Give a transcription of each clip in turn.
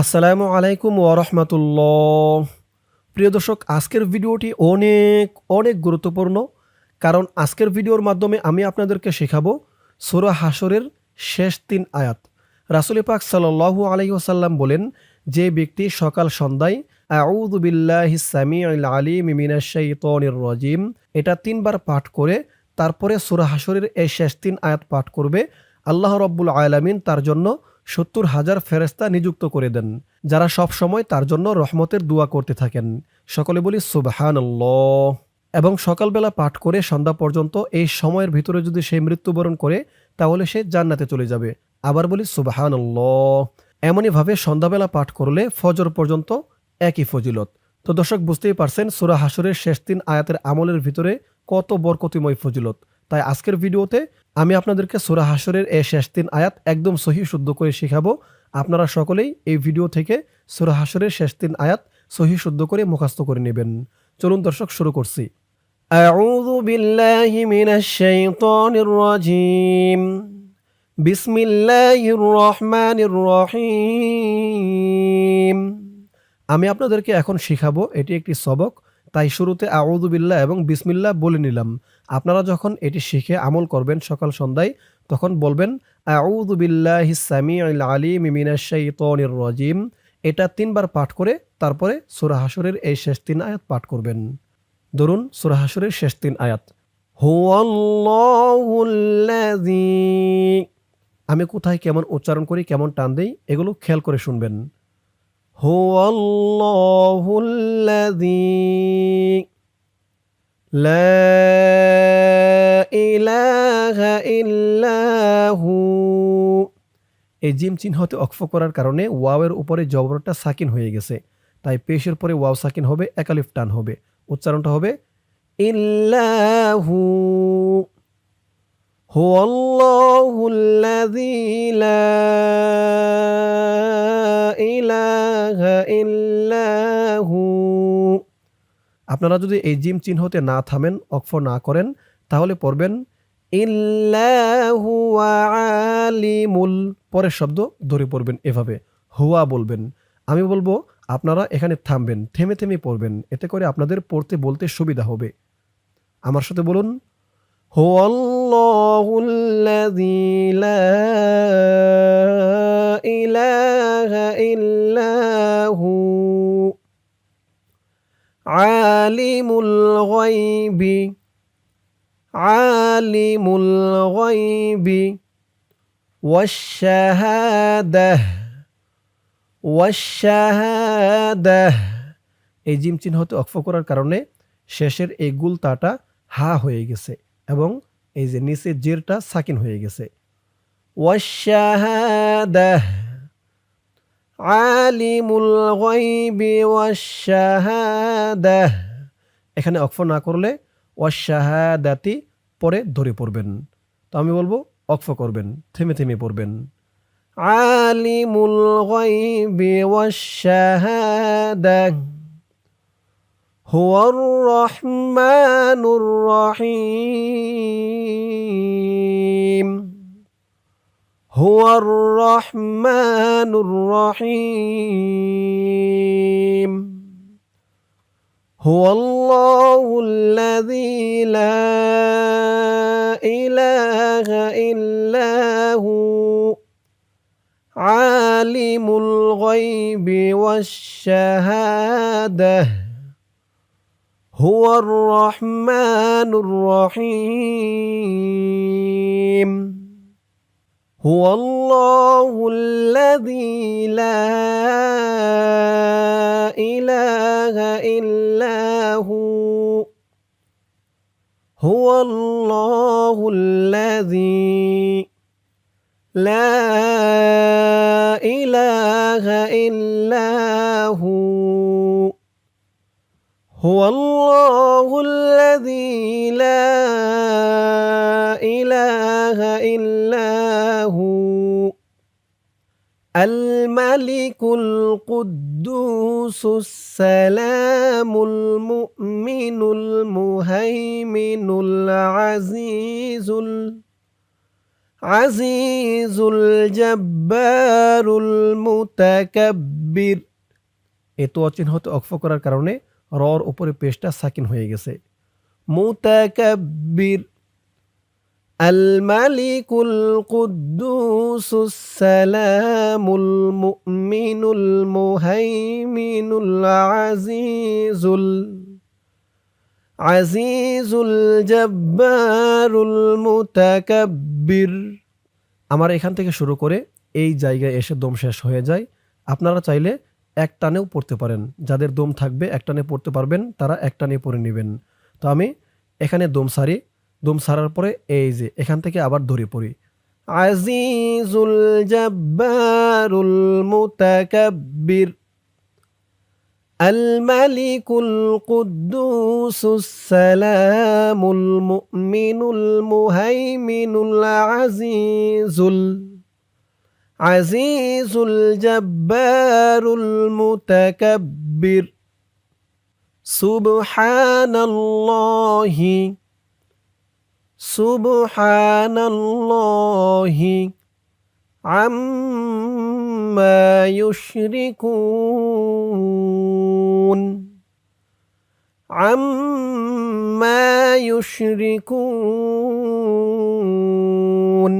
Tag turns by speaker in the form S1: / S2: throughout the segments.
S1: আসসালামু আলাইকুম ওরহমতুল্লাহ প্রিয় দর্শক আজকের ভিডিওটি অনেক অনেক গুরুত্বপূর্ণ কারণ আজকের ভিডিওর মাধ্যমে আমি আপনাদেরকে শেখাবো সুরা হাসরের শেষ তিন আয়াত রাসুল পাক সাল্লু আলহিহাসাল্লাম বলেন যে ব্যক্তি সকাল সন্ধ্যায় আউদুবিল্লাহিসামি আলী মিমিনাশাইতনির রজিম এটা তিনবার পাঠ করে তারপরে সুরা হাসরের এই শেষ তিন আয়াত পাঠ করবে আল্লাহ রব্বুল আলামিন তার জন্য সত্তর হাজার ফেরেস্তা নিযুক্ত করে দেন যারা সব সময় তার জন্য রহমতের দোয়া করতে থাকেন সকলে বলি সুবহান এবং সকালবেলা পাঠ করে সন্ধ্যা পর্যন্ত এই সময়ের ভিতরে যদি সে মৃত্যুবরণ করে তাহলে সে জান্নাতে চলে যাবে আবার বলি সুবাহান এমনইভাবে সন্ধ্যাবেলা পাঠ করলে ফজর পর্যন্ত একই ফজিলত তো দর্শক বুঝতেই পারছেন সুরা হাসুরের শেষ দিন আয়াতের আমলের ভিতরে কত বরকতিময় ফজিলত তাই আজকের ভিডিওতে আমি আপনাদেরকে সোরা হাসরের এ শেষ তিন আয়াত একদম সহি শুদ্ধ করে শেখাবো আপনারা সকলেই এই ভিডিও থেকে সোরা হাসরের শেষ তিন আয়াত সহি শুদ্ধ করে মুখাস্ত করে নেবেন চলুন দর্শক শুরু করছি أعوذ بالله من الشيطان الرجيم بسم الله الرحمن الرحيم আমি আপনাদেরকে এখন শিখাবো এটি একটি সবক তাই শুরুতে আউদুবিল্লা এবং বিসমিল্লা বলে নিলাম আপনারা যখন এটি শিখে আমল করবেন সকাল সন্ধ্যায় তখন বলবেন আউদুবিল্লাহ ইসামি আলী মিমিনাশাইতনির রজিম এটা তিনবার পাঠ করে তারপরে সুরাহাসুরের এই শেষ তিন আয়াত পাঠ করবেন ধরুন সুরাহাসুরের শেষ তিন আয়াত আমি কোথায় কেমন উচ্চারণ করি কেমন টান দিই এগুলো খেয়াল করে শুনবেন هو الله الذي لا إله إلا هو এই জিম চিহ্নতে অক্ষ করার কারণে ওয়াওয়ের উপরে জবরটা সাকিন হয়ে গেছে তাই পেশের পরে ওয়াও সাকিন হবে একালিফ টান হবে উচ্চারণটা হবে ইল্লাহু হু الله ইলাহা ইল্লাহু আপনারা যদি এই জিম চিহ্নতে না থামেন অক্ষ না করেন তাহলে পড়বেন ইল্লাহু আলিমুল পরের শব্দ ধরে পড়বেন এভাবে হুয়া বলবেন আমি বলবো আপনারা এখানে থামবেন থেমে থেমে পড়বেন এতে করে আপনাদের পড়তে বলতে সুবিধা হবে আমার সাথে বলুন হোয়াল الله الذي لا إله إلا هو عالم الغيب عالم الغيب والشهادة والشهادة এই জিম চিহ্ন হতে অক্ষ করার কারণে শেষের এই গুল তাটা হা হয়ে গেছে এবং এই যে নিচে জেরটা সাকিন হয়ে গেছে আলিমুল এখানে অক্ষ না করলে অশাহাদাতি পরে ধরে পড়বেন তো আমি বলবো অক্ফ করবেন থেমে থেমে পড়বেন আলিমুল গাইবি ওয়াশাহাদাহ هو الرحمن الرحيم هو الرحمن الرحيم هو الله الذي لا إله إلا هو عالم الغيب والشهاده هو الرحمن الرحيم هو الله الذي لا إله إلا هو هو الله الذي لا إله إلا هو هو الله الذي لا إله إلا هو الملك القدوس السلام المؤمن المهيمن العزيز العزيز الجبار المتكبر إتو তো هوتو অক্ষ করার কারণে রর উপরে পেশটা সাকিন হয়ে গেছে মুতাকাব্বির আল মালিকুল কুদ্দুসুস সালামুল মুমিনুল মুহাইমিনুল আজিজুল আজিজুল জব্বারুল মুতাকাব্বির আমার এখান থেকে শুরু করে এই জায়গায় এসে দম শেষ হয়ে যায় আপনারা চাইলে এক টানেও পড়তে পারেন যাদের দম থাকবে এক টানে পড়তে পারবেন তারা এক টানে পড়ে নেবেন তো আমি এখানে দম সারি দম সারার পরে এই যে এখান থেকে আবার ধরে পড়ি আজিজুল জব্বারুল মুতাকাব্বির الملك القدوس السلام المؤمن المهيمن العزيز আজিজুল জব্বারুল মুতাকাব্বির সুবহানাল্লাহি সুবহানাল্লাহি আম্মা ইউশরিকুন আম্মা ইউশরিকুন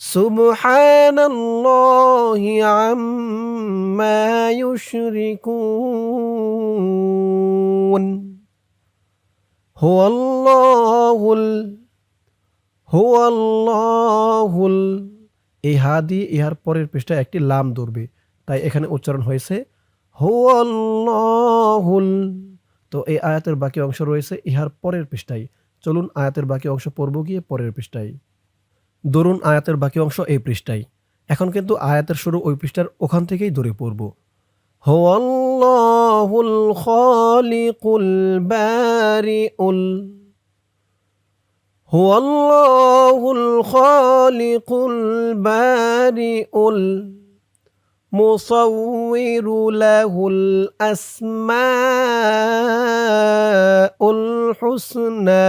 S1: سبحان الله عما يشركون هو الله هو الله এই হা দিয়ে ইহার পরের পৃষ্ঠায় একটি লাম ধরবে তাই এখানে উচ্চারণ হয়েছে হুল তো এই আয়াতের বাকি অংশ রয়েছে ইহার পরের পৃষ্ঠায় চলুন আয়াতের বাকি অংশ পড়ব গিয়ে পরের পৃষ্ঠায় দরুন আয়াতের বাকি অংশ এই পৃষ্ঠায় এখন কিন্তু আয়াতের শুরু ওই পৃষ্ঠার ওখান থেকেই দৌড়ে পড়ব হওয়াল্লাহুল খালিকুল বারিউল হওয়াল্লাহুল খালিকুল বারিউল মুসাউইর লাহুল আসমাউল হুসনা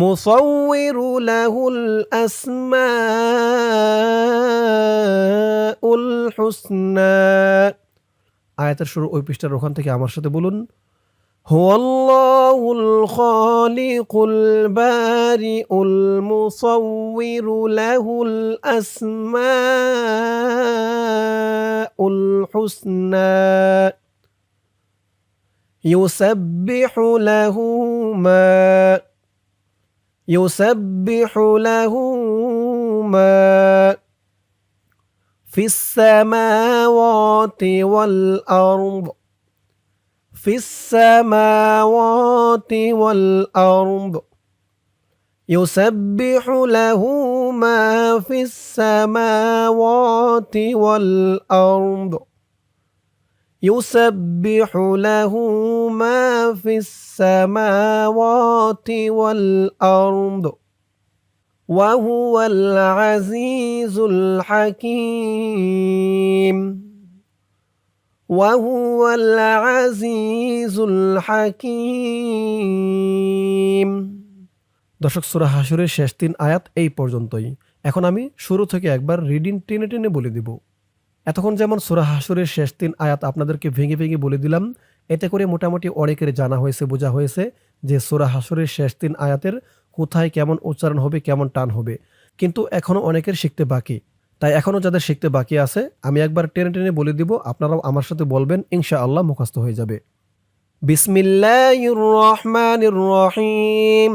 S1: مصور له الأسماء الحسنى আয়াতের শুরু ওই পৃষ্ঠার ওখান থেকে আমার সাথে বলুন هو الله الخالق البارئ المصور له الأسماء الحسنى يسبح له ما يسبح له ما في السماوات والأرض في السماوات والأرض يسبح له ما في السماوات والأرض يسبح له ما في السماوات والأرض وهو العزيز الحكيم وهو العزيز الحكيم দর্শক সুরা হাসুরের শেষ তিন আয়াত এই পর্যন্তই এখন আমি শুরু থেকে একবার রিডিং টেনে টেনে বলে দেবো এতক্ষণ যেমন সুরা হাসুরের শেষ তিন আয়াত আপনাদেরকে ভেঙে ভেঙে বলে দিলাম এতে করে মোটামুটি অনেকের জানা হয়েছে বোঝা হয়েছে যে সুরা হাসুরের শেষ তিন আয়াতের কোথায় কেমন উচ্চারণ হবে কেমন টান হবে কিন্তু এখনও অনেকের শিখতে বাকি তাই এখনও যাদের শিখতে বাকি আছে আমি একবার টেনে টেনে বলে দিব আপনারাও আমার সাথে বলবেন ইনশা আল্লাহ মুখস্থ হয়ে যাবে বিসমিল্লা রহমান রহিম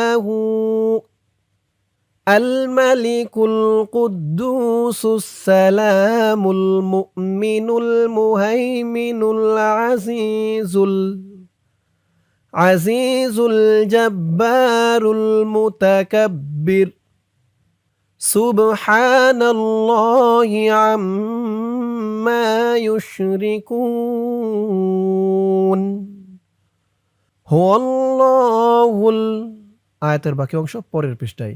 S1: الملك القدوس السلام المؤمن المهيمن العزيز العزيز الجبار المتكبر سبحان الله عما يشركون هو الله আয়াতের বাকি অংশ পরের পৃষ্ঠায়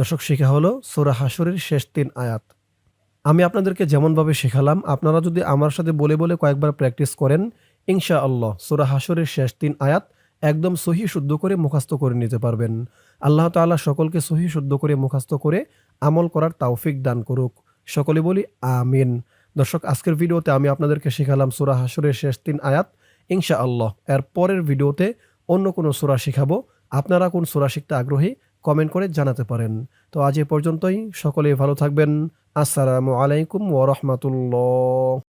S1: দর্শক শেখা হলো সোরা হাসরের শেষ তিন আয়াত আমি আপনাদেরকে যেমনভাবে শেখালাম আপনারা যদি আমার সাথে বলে বলে কয়েকবার প্র্যাকটিস করেন ইনশা আল্লাহ সোরা হাসরের শেষ তিন আয়াত একদম সহি শুদ্ধ করে মুখাস্ত করে নিতে পারবেন আল্লাহ তাআলা সকলকে সহি শুদ্ধ করে মুখাস্ত করে আমল করার তাওফিক দান করুক সকলে বলি আমিন দর্শক আজকের ভিডিওতে আমি আপনাদেরকে শেখালাম সুরা হাসরের শেষ তিন আয়াত ইনশা আল্লাহ এর পরের ভিডিওতে অন্য কোনো সুরা শেখাবো আপনারা কোন সুরা শিখতে আগ্রহী কমেন্ট করে জানাতে পারেন তো আজ এ পর্যন্তই সকলে ভালো থাকবেন আসসালামু আলাইকুম ওরহমতুল্লা